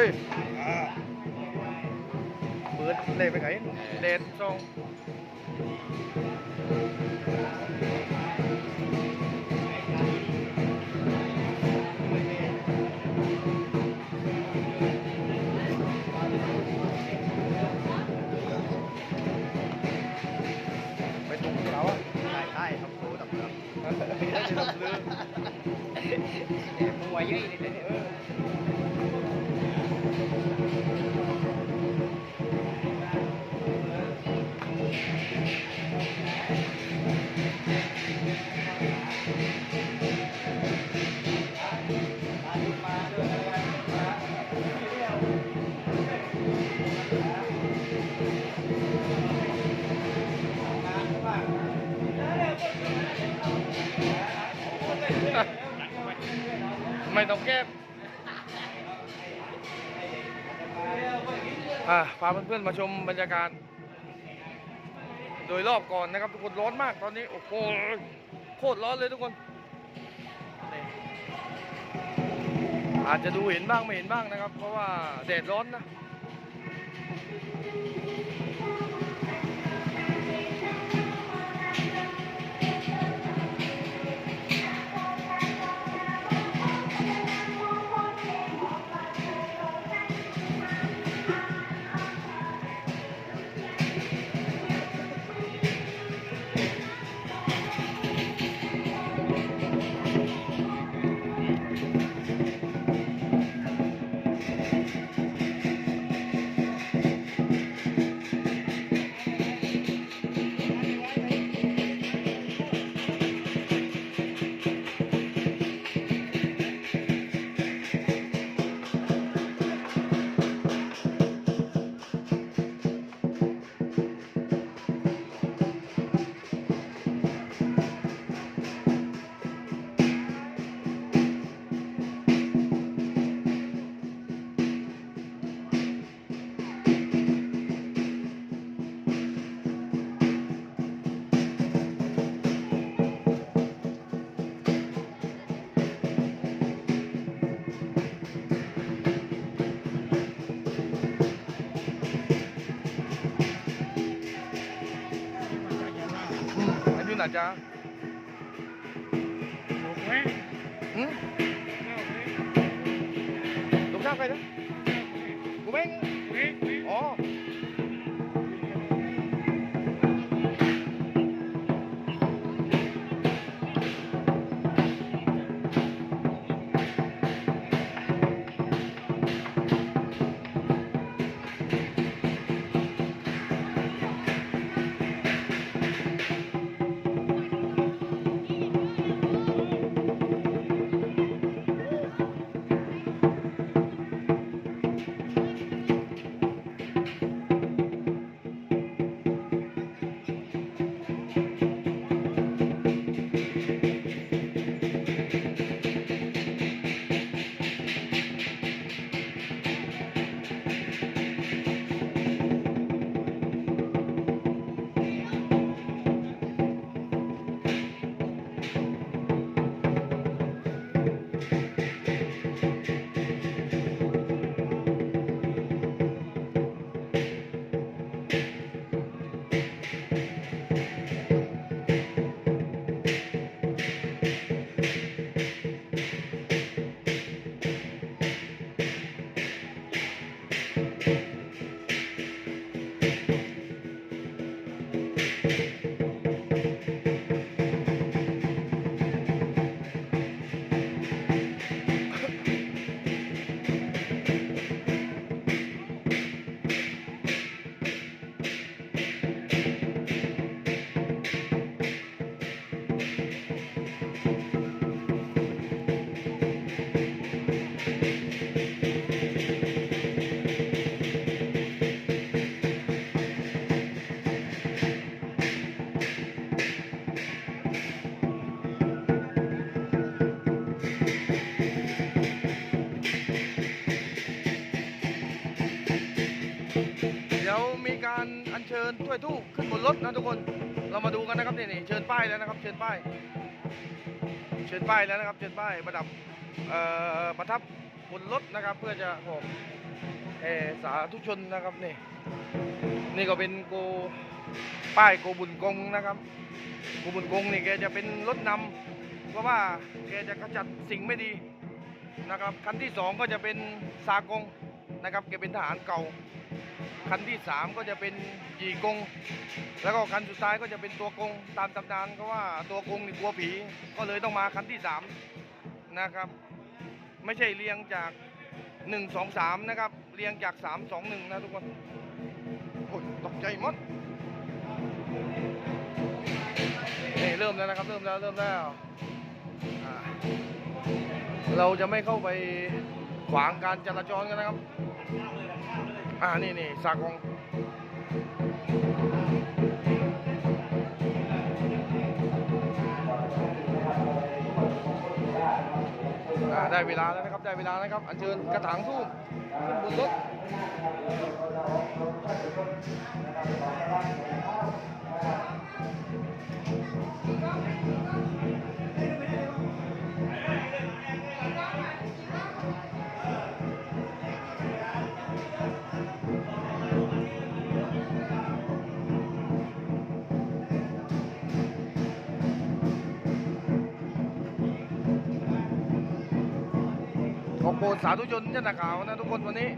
ฮ้ยเปิดเลยไปไหนเดนซองไปตรงเราอะใช่ใช่ครับโตดับเบิลไม่ได้ลำลือมัวเยอะเลย ไม่ต้องแก้พาเพื่อนๆมาชมบรรยากาศ โดยรอบก่อนนะครับ ทุกคนร้อนมากตอนนี้ โอ้โหโคตรร้อนเลยทุกคน อาจจะดูเห็นบ้างไม่เห็นบ้างนะครับ เพราะว่าแดดร้อนนะ มอันนี้น่าจะถูกไหมอืมลู กชายใครนะกูเม้งอ๋อญถ้วยทูบขึ้นบนรถนะทุกคน เรามาดูกันนะครับนี่นี่เชิญป้ายแล้วนะครับ เชิญป้าย เชิญป้ายแล้วนะครับ เชิญป้ายประดับเอ่อประทับบนรถนะครับ เพื่อจะบอกเออสาธุชนนะครับนี่นี่ก็เป็นโกป้ายโกบุญกงนะครับโกบุญกงนี่แกจะเป็นรถนำเพราะว่าแกจะกระจัดสิ่งไม่ดีนะครับคันที่สองก็จะเป็นซากงนะครับแกเป็นทหารเก่า คันที่สามก็จะเป็นยีกง แล้วก็คันสุดท้ายก็จะเป็นตัวกงตามตำนานก็ว่าตัวกงนี่กลัวผีก็เลยต้องมาคันที่สามนะครับ ไม่ใช่เรียงจากหนึ่งสองสามนะครับ เรียงจากสามสองหนึ่งนะทุกคนโอ้ยตกใจหมดนี่เริ่มแล้วนะครับ เริ่มแล้วเริ่มแล้วเราจะไม่เข้าไปขวางการจราจรกันนะครับ อ่านี่นี่สากองได้เวลาแล้วนะครับ ได้เวลาแล้วครับ อัญเชิญกระถางทูบขึ้นบนรถ ขอบคุณสาธุชนเจ้าหน้าขาวนะทุกคนวันนี้